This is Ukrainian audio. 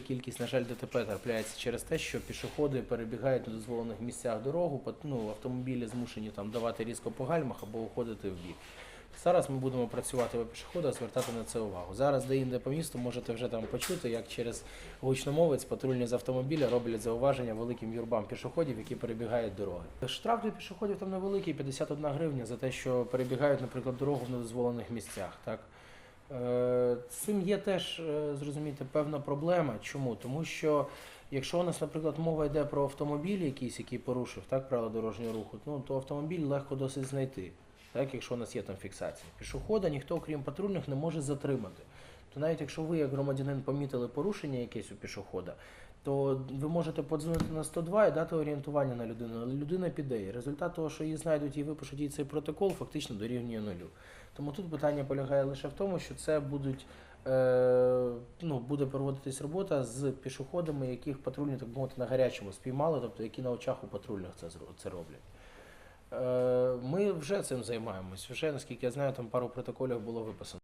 кількість, на жаль, ДТП трапляється через те, що пішоходи перебігають на дозволених місцях дорогу, ну, автомобілі змушені там давати різко по гальмах або уходити в бік. Зараз ми будемо працювати по пішоходах, звертати на це увагу. Зараз де-інде по місту можете вже там почути, як через гучномовець патрульні з автомобіля роблять зауваження великим юрбам пішоходів, які перебігають дороги. Штраф для пішоходів там невеликий, 51 гривня за те, що перебігають, наприклад, дорогу в недозволених місцях. Так? Е, цим є теж, зрозуміти зрозумієте, певна проблема. Чому? Тому що якщо у нас, наприклад, мова йде про автомобіль якийсь, який порушив так, правила дорожнього руху, ну, то автомобіль легко досить знайти, так, якщо у нас є там фіксація. Пішохода ніхто, крім патрульних, не може затримати. То навіть якщо ви, як громадянин, помітили порушення якесь у пішохода, то ви можете подзвонити на 102 і дати орієнтування на людину. Але людина піде. І результат того, що її знайдуть і випишуть їй цей протокол, фактично дорівнює нулю. Тому тут питання полягає лише в тому, що це будуть. Е, ну, буде проводитись робота з пішоходами, яких патрульні, так мовити, на гарячому спіймали, тобто які на очах у патрульних це, це роблять. Е, ми вже цим займаємось. Вже, наскільки я знаю, там пару протоколів було виписано.